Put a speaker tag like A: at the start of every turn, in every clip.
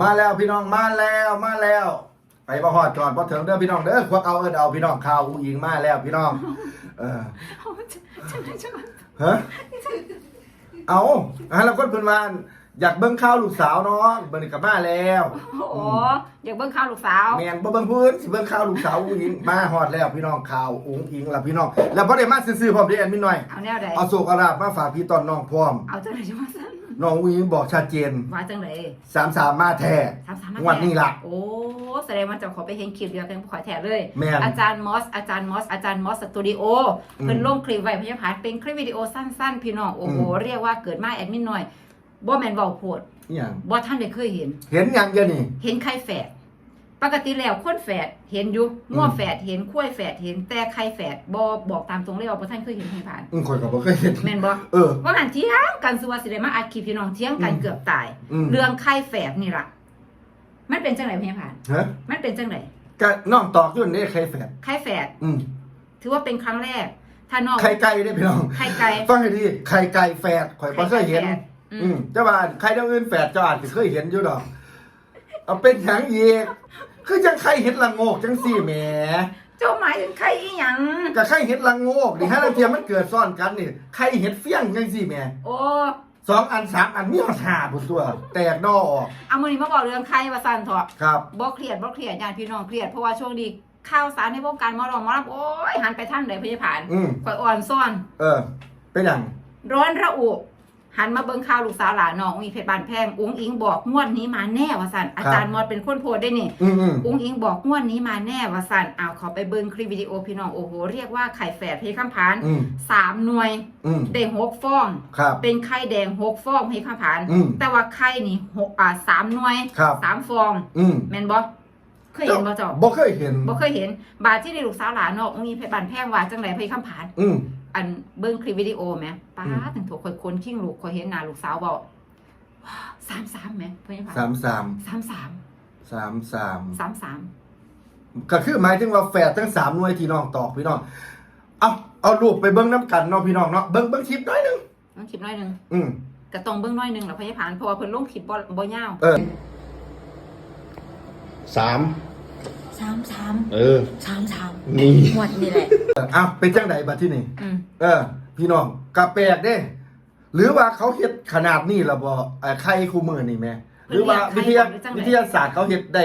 A: มาแล้วพี่น้องมาแล้วมาแล้ว ไปบ่ฮอดจอดบ่ถึงเด้อพี่น้องเด้อควักเอาเอิ้นเอาพี่น้องข่าวอุ้งอิงมาแล้วพี่น้อง เออ
B: จังไรจังไร
A: ฮะ เอาฮะแล้วคนเพิ่นว่าอยากเบิ่งข่าวลูกสาวเนาะเบิ่งนี่ก็มาแล้ว
B: โอ้อยากเบิ่งข่าวลูกสาว
A: แม่นบ่เบิ่งพื้นสิเบิ่งข่าวลูกสาวอุ้งอิงมาฮอดแล้วพี่น้องข่าวอุ้งอิงล่ะพี่น้อง แล้วบ่ได้มาซื่อๆพร้อมเด้อแอนมินหน่อย
B: เอาแนวใด
A: เอาโศกอาลาบมาฝากพี่ตอนน้องพร้อม
B: เอาจังไรจังว่าซั่น
A: น้องอุ้งอิงบอกชัดเจน
B: ว่าจังไร
A: 33มาแท้
B: สามสาม
A: งวดนี้ล่ะ
B: โอ้แสดงว่าเจะขอไปเห็นคลิปเดียวกันขอแถเลย
A: แม่น
B: อาจารย์มอสอาจารย์มอสอาจารย์มอสสตูดิโอ
A: อืม
B: เพิ่นลงคลิปไว้พยาพานเป็นคลิปวิดีโอสั้น ๆ พี่น้องโอ้โห
A: อืม
B: เรียกว่าเกิดมาแอดมินหน่อยบ่แม่นเว้าโพด
A: อีหยัง
B: บ่ท่านได้เคยเห็น
A: เห็นหยังเดี๋ยวนี้
B: เห็นไข่แฝด ปกติแล้วคนแฝดเห็นอยู่ง้อแฝดเห็นคุ้ยแฝดเห็น แต่ไข่แฝดบ่บอกตามตรงเลยว่าบ่ท่านเคยเห็นให้ผ่าน
A: อืมข่อยก็บ่เคยเห็น
B: แม่นบ่
A: เออ
B: ว่าหันเที่ยงกันสุวาสิได้มาอัดคลิปพี่น้องเที่ยงกัน
A: อืม
B: เกือบตาย
A: อืม
B: เรื่องไข่แฝดนี่ล่ะ มันเป็นจังไหนพี่ผ่าน
A: ฮะ
B: มันเป็นจังไหน
A: ก็น้องตอกอยู่นี่ใครแฝด
B: ไข่แฝด
A: อืม
B: ถือว่าเป็นครั้งแรก ถ้าน้อง
A: ไข่ไก่ได้พี่น้อง
B: ไข่ไก่
A: ฟังให้ดีไข่ไก่แฝดข่อยบ่เคยเห็น
B: ไข่แฝดอื
A: อื
B: ม
A: มเจ้าบ้านไข่ดาวอื่นแฝดเจ้าอาจสิเคยเห็นอยู่ดอก เอาเป็นหยังอีก คือจังไข่เห็ดละโงกจังซี่แหม
B: เจ้าหมายถึงไข่อีหยัง
A: ก็ไข่เห็ดละโงกนี่ฮะแล้วเทียมมันเกิดซ้อนกันนี่ไข่เห็ดเฟี้ยงจังซี่แหม
B: โอ้
A: สองอันสามอันมีมาหาพุ่นตัว แตกดอกออก
B: เอามื้อนี้มาบอกเรื่องไข่ว่าซั่นเถอะ
A: ครับ
B: บ่เครียดบ่เครียดญาติพี่น้องเครียดเพราะว่าช่วงนี้ข่าวสารในวงการหมอรองหมอลำโอ้ยหันไปทางใดพี่ผ่าน
A: อืม
B: ข่อยอ่อนซ่อน
A: เออ เป็นหยัง
B: ร้อนระอุ หันมาเบิ่งข่าวลูกสาวหลานน้องอุ้งอิงเพชรบานแพงอุ้งอิงบอกงวดนี้มาแน่ว่าสั่นอาจารย์มอดเป็นคนโพสต์ได้นี่
A: อืมอืม
B: อุ้งอิงบอกงวดนี้มาแน่ว่าสั่นเอาเขาไปเบิ่งคลิปวิดีโอพี่น้องโอ้โหเรียกว่าไข่แฝดเพชรข้ามพาน
A: อืม
B: สามหน่วย
A: อืม
B: ได้หกฟอง
A: ครับ
B: เป็นไข่แดงหกฟองเพชรข้ามพาน
A: อืม
B: แต่ว่าไข่นี่หกอ่าสามหน่วย
A: ครับ
B: สามฟอง
A: อืม
B: แม่นบ่เคยเห็นบ่จ๊อ
A: บ่เคยเห็น
B: บ่เคยเห็น บาดที่ในลูกสาวหลานน้องอุ้งอิงเพชรบานแพงว่าจังไดเพชรข้ามพาน
A: อืม
B: อันเบิ้งคลิปวิดีโอไหมป้า
A: อืม
B: ถึงถูกคอยคนขิ้งลูกคอยเห็นหน้าลูกสาวบอกสามสามไหมเพื่อนผ่า
A: สามสาม
B: สามสาม
A: สามสาม
B: สามสาม
A: ก็คือหมายถึงว่าแฝดทั้งสามหน่วยที่น้องตอกพี่น้อง เอาเอารูปไปเบิ้งน้ำกันเนาะพี่น้องเนาะเบิ้งเบิ้งคลิปหน้อยหนึง
B: ต้องคลิปน้อยหนึ่ง
A: อืม
B: กระตรงเบิ้งน้อยหนึ่งแล้วเพื่อนผ่านเพราะว่าเพิ่นลงคลิปบ่บ่ยาว
A: เออสาม
B: สามสาม
A: เออ
B: สามสาม
A: นี่
B: หมดนี่แหละ
A: อ้าวเป็นจังไดบัดที่นี่
B: อืม
A: เออ พี่น้องกะแปลกเด้ หรือว่าเขาเฮ็ดขนาดนี้ละบ่เอ่อไข่คู่มือนี่แม่หรือว่าวิทยาวิทยาศาสตร์เขาเฮ็ดได้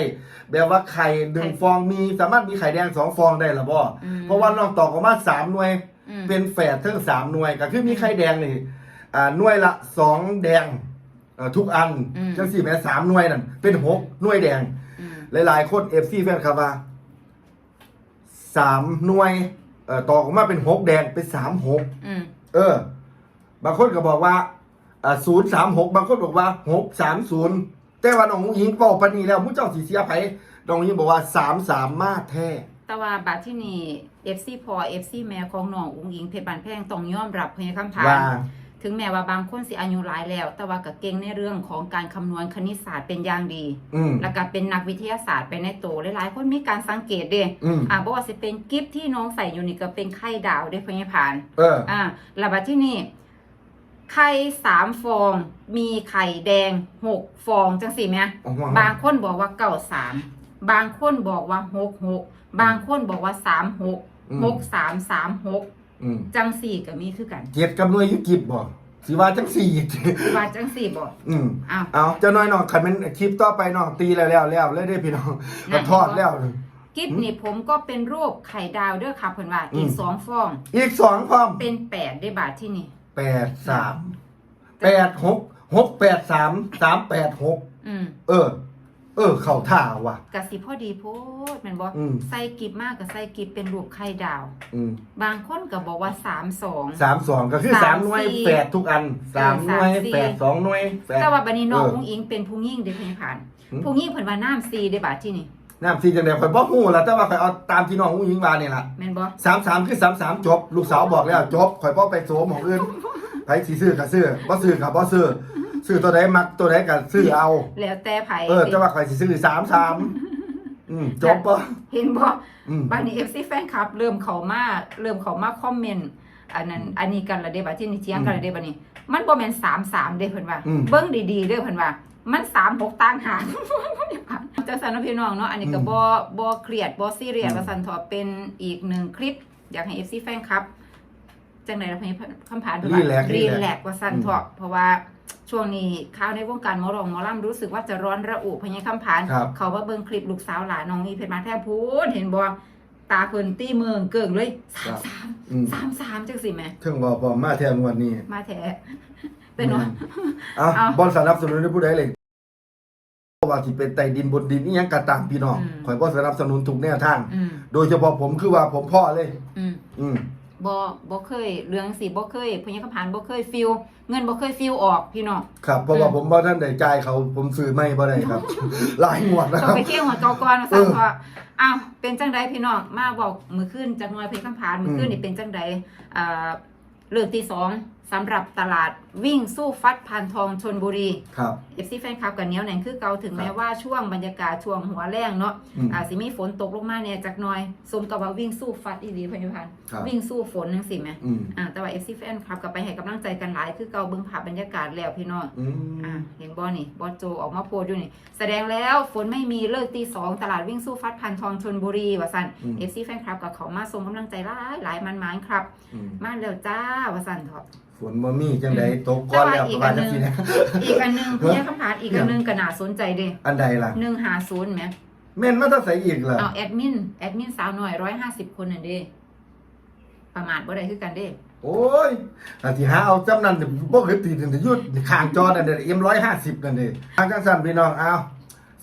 A: แบบว่าไข่หนึ่งฟองมีสามารถมีไข่แดงสองฟองได้ละบ่
B: อืม
A: เพราะว่าน้องตอกออกมาสามหน่วย
B: อืม
A: เป็นแฝดทั้งสามหน่วยก็คือมีไข่แดงนี่อ่าหน่วยละสองแดงเอ่อทุกอัน
B: อืม
A: จังสี่แม่สามหน่วยนั่นเป็นหกหน่วยแดง
B: อืม
A: หลายๆคนเอฟซีแฟนคลับว่าสามหน่วย เอ่อตอกออกมาเป็นหกแดงเป็นสามหก
B: อืม
A: เออ บางคนก็บอกว่าอ่าศูนย์สามหกบางคนบอกว่าหกสามศูนย์แต่ว่าน้องหญิงเป่าปานนีแล้วผู้เจ้าสีเสียไผน้องหญิงบอกว่าสามสามมาแท้
B: แต่ว่าบัดที่นี่ FC พอ FC แม่ของน้องอุ้งอิงเพชรบานแพงต้องยอมรับเพื่อนคำพาน
A: ว่า
B: ถึงแม้ว่าบางคนสิอายุหลายแล้ว แต่ว่าก็เก่งในเรื่องของการคำนวณคณิตศาสตร์เป็นอย่างดี
A: อืม
B: แล้วก็เป็นนักวิทยาศาสตร์ไปในตัวหลายๆคนมีการสังเกตเด้
A: อืม
B: อ่าบอกว่าสิเป็นกิฟที่น้องใส่อยู่นี่ก็เป็นไข่ดาวเด้พญพาน
A: เออ
B: อ่าแล้วบัดที่นี่ไข่สามฟอง มีไข่แดงหกฟองจังสิแม่
A: โอ้โห
B: บางคนบอกว่าเก้าสามบางคนบอกว่าหกหกบางคนบอกว่าสามหก
A: อืม
B: หกสามสามหก
A: อืม
B: จังสี่ก็มีคือกัน
A: เจ็ดกับหน่วยอยุกิบบ่สิว่าจังสี่
B: ว่าจังสี่บอก
A: อืม
B: อ้าว
A: เอาเจ้าน้อยน้องคันเป็นคลิปต่อไปน้องตีแล้วแล้วแล้วแล้วได้พี่น้อง
B: นั่
A: ก็
B: น
A: ทอดแล้ว
B: กิฟนี่ผมก็เป็นรูปไข่ดาวเด้อค่ะเพิ่นว่าอี
A: อื
B: ก
A: ม
B: สองฟอง
A: อีกสองพร้อม
B: เป็นแปดได้บาทที่นี่
A: แปดสามแปดหกหกแปดสามสามแปดหก
B: อืม
A: เออ เออ เข่าท่าว่ะ
B: กะสิพอดีโพดแม่นบ่
A: อืม
B: ใส่กิฟมากกับใส่กิฟเป็นรูปไข่ดาว
A: อืม
B: บางคนก็บอกว่าสามสอง
A: สามสองก็คือ
B: สา
A: สามมหน่วย
B: สี่
A: แปดทุกอันสามหน่วย
B: สามสี่
A: แปดสองหน่วยแปด
B: แต่ว่าบัดนี้น้อง
A: เออ
B: อุ้งอิงเป็นผู้หญิงเด้เพิ่นผ่าน
A: หืม
B: ผู้หญิงเพิ่นว่าน้ำซีได้บาทที่นี่
A: น้ำซีจังเดียวข่อยบ่ฮู้ละแต่ว่าข่อยเอาตามที่น้องผู้หญิงว่านี่ล่ะ
B: แม่นบ่
A: สามสามคือสามสามจบ ลูกสาวบอกแล้วจบข่อยบ่ไปโสมของอื่นไผสิซื้อก็ซื้อบ่ซื้อก็บ่ซื้อ ซื้อตัวใดมักตัวใดก็ซื้อเอา
B: แล้วแต่ไผ
A: เออแต่ว่าข่อยสิซื้อสามสามอืมจบปะ
B: เห็นบ่
A: อืม
B: บัดนี้ FC แฟนคลับ เริ่มเข้ามาเริ่มเข้ามาคอมเมนต์อันนั้นอันนี้กันละเด้บัดที่นี่เถียงกันละเด้บัดนี้ มันบ่แม่น33เด้เพิ่นว่า
A: อืม
B: เบิ่งดีๆเด้อเพิ่นว่า มันสามหกต่างหากจะสันว่าพี่น้องเนาะอันนี้ก็
A: อืม
B: บอบอเครียดบอซีเรียส
A: อืม
B: ว่าสันทอเป็นอีกหนึ่งคลิป อยากให้เอฟซีแฟนครับจังไหนเราให้คำผ่าน
A: รีแลกซ์
B: รี
A: รีแล
B: แล
A: ก
B: ก
A: ซ์
B: ซ์ว่าสันทอเพราะว่า ช่วงนี้ข่าวในวงการหมอรองหมอลำรู้สึกว่าจะร้อนระอุพญาคำผ่าน
A: ครับ
B: เขาว่าเบิ่งคลิปลูกสาวหลานน้องนี่เพชรมาแท้พูดเห็นบอตาเพิ่นตี้เมืองเกิงเลยสามสาม
A: อืม
B: สามสามจังสิแม่
A: ถึงบอกพอมาแทนวันนี้
B: มาแท้เป็นว่า
A: อะ
B: เอา
A: บอลสนับสนุนให้ผู้ใดเลยว่าที่เป็นใต้ดินบนดินนี่ยังกระตามพี่น้อง
B: อืม
A: ข่อยบ่สนับสนุนทุกแนวทาง
B: อืม
A: โดยเฉพาะผมคือว่าผมพ่อเลย
B: อืม
A: อืม
B: บ่บ่เคยเรื่องสิบ่เคยพญาคำพานบ่เคยฟิลเงินบ่เคยฟิลออกพี่น้อง
A: ครับเพราะว่าผมบ่ท่านได้จ่ายเขาผมซื้อไม่บ่ได้ครับ หลายงวดแล้ว
B: ต้
A: ค
B: อง
A: รับ
B: ไปเที่ยวหัวเกาก่อนว่าซั่น
A: เออ
B: เพราะอ้าวเป็นจังไดพี่น้องมาบอกมื้อคืนจักหน่อยเพญาคำพานมื้อคืน
A: อืม
B: นี่เป็นจังไดอ่าเลิกที่สอง สำหรับตลาดวิ่งสู้ฟัดพานทองชนบุรี
A: ครับ
B: FC แฟนคลับกันเหนียวแน่นคือเก่าถึงแม้ว่าช่วงบรรยากาศช่วงหัวแรงเนาะ
A: อืม
B: อาจสิมีฝนตกลงมาเนี่ยจักหน่อย สมกับว่าวิ่งสู้ฟัดอีหลีพญาพันธ์
A: ครับ
B: วิ่งสู้ฝนจังซี่แหม
A: อืม
B: อ่าแต่ว่า FC แฟนคลับก็ไปให้กำลังใจกันหลายคือเก่าเบิ่งภาพบรรยากาศแล้วพี่น้อง
A: อื
B: อ่ามเห็นบอนี่บอโจออกมาโพสต์อยู่นี่ แสดงแล้วฝนไม่มีเลิกตีสองตลาดวิ่งสู้ฟัดพันทองชนบุรีว่าสัน
A: อืม
B: FC แฟนคลับกับเขามาส่งกำลังใจหลายหลายมันมานๆครับ
A: อืม
B: มาแล้วจ้าว่าสันเถอะ
A: ฝนบ่มีจังไดตกก่อนแล้ว
B: แต่
A: ประ
B: ว่า
A: มาณ
B: อี
A: จั
B: ก
A: ง
B: อันหนึ่ง
A: ซี่นะ
B: อีกอันหนึงพี่คำพานอีกอันหนึงก็น่าสนใจเด้
A: อันใดล่ะ
B: หนึ่งหาศูนย์ไหม
A: แม่นมาแตาใส่อีกล่ะ
B: เอาแอดมินแอดมินสาวหน่อยร้อยห้าสิบคนน่ะเด้ประมาทบ่ได้คือกันเด้
A: โอ้ยอันที่หาเอาจำนั้นเดี๋ยวบ่เคยตีถึงจะยุดข้างจอนั่นเด้อ M150 นั่นเด้ทางจังซั่นพี่น้องเอา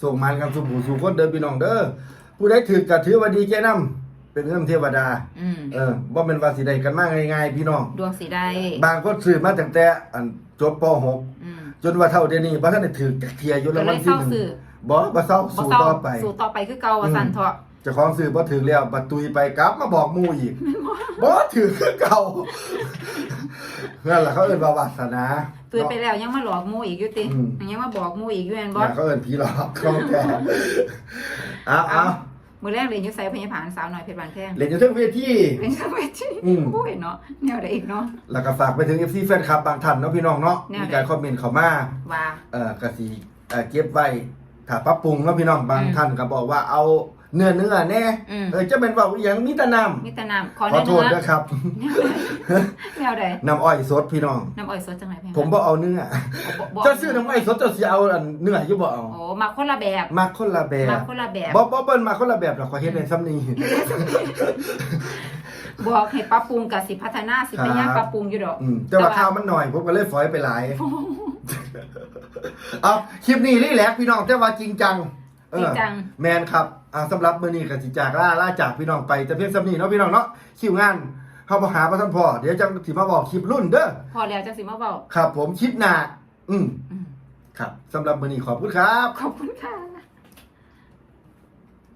A: ส่งมันกันสู่ผู้สู่คนเด้อพี่น้องเด้อผู้ใดถือก็ถือว่าดีแก่นํ เป็นเรื่องเทวดา
B: อืม
A: เออบ่แม่นว่าสิได้กันมาง่ายๆ พี่น้อง
B: ดวงสีได้
A: บางคนซื้อมาตั้งแต่อันจบป
B: อืม
A: .6 จนว่าเท่าเดี๋ยวนี้บ่ทันได้ถือจักเที่ยอยู่
B: ก็
A: แล้ว
B: เล
A: มัน
B: ย
A: ที่
B: เศร้า
A: หนึ่ง
B: สื่อ
A: บ่บ่เศร้า
B: บ่
A: สู้
B: เศร้า
A: ต่อไป
B: สู่ต่อไปคือเก่าว่าสันเถอะ
A: เจ้าของซื้อบ่ถือแล้วบัดตุยไปกลับมาบอกหมู่อีกบ่ถือคือเก่านั่นล่ะเขาเอิ้นว่าวาสนา
B: ตุยไปแล้วยังมาหลอกหมูอีกอยู่ติ
A: อืม
B: ยังมาบอกหมูอีกอยู่แม่นบ่
A: น่ะเขาเอิ้นผีหลอกเขาแก่เอาเอา
B: มื้อแรกเรียนอยู่ไสพญาผานสาวน้อยเพชรบานแพง
A: เล่นอยู่เทั้งเวที
B: เรียนจังไว้ที่
A: อืม
B: โอ้ยเนาะแนวใดอีกเนาะ
A: แล้วก็ฝากไปถึง FC แฟนคลับบางท่านเนาะพี่น้องเนาะ
B: แนวไหน
A: มีการคอมเมนต์เข้ามา
B: ว่า
A: เอ่อกสิเอ่อเก็บไว้ถ้าปรับปรุงเนาะพี่น้องบาง
B: อืม
A: ท่านก็บอกว่าเอา เนื้อเนื้อแน่
B: อืม
A: เออจะเป็นว่าอหย่างมีแต่น้ำ
B: มีแต่น้ำขอ
A: ขอ
B: เนื้อ
A: โทษ
B: เนื้อ
A: นะครับ
B: แนวใด
A: น้ำอ้อยสดพี่น้อง
B: น้ำอ้อยสดจังไหนเพียง
A: ผมบ่เอาเนื้อ
B: บ่
A: จะซื้อน้ำอ้อยสดจะสิเอาอันเนื้ออยู่บ่เอา
B: โอ้มาคนละแบบ
A: มาคนละแบบ
B: มาคนละแบบ
A: บ่บ่เบิ่นมาคนละแบบหรอกขอเฮ็ดได้ซ้ำนี้
B: บอกให้ปรับปรุงกับสิพัฒนาสิพยายาม
A: ครับ
B: ปรับปรุงอยู่ดอก
A: อืมแต่ว่าข้าวมันหน่อยผมก็เลยฝอยไปหลายเอาคลิปนี้รีแลกซ์พี่น้องแต่ว่าจริงจังเออ
B: จริงจัง
A: แมนครับ อ่าสำหรับมื้อนี้ก็สิจากล่าล่าจากพี่น้องไปแต่เพียงสำนี้เนาะพี่น้องเนาะคิวงานเฮาบ่หาบ่ทันพอเดี๋ยวจังสิมาบอกคลิปรุ่นเด้อ
B: พอแล้วจังสิมาเว้า
A: ครับ ผมคลิปหน้าอืม
B: อืม
A: ครับสำหรับมื้อนี้ขอบคุณครับ
B: ขอบคุณค่ะ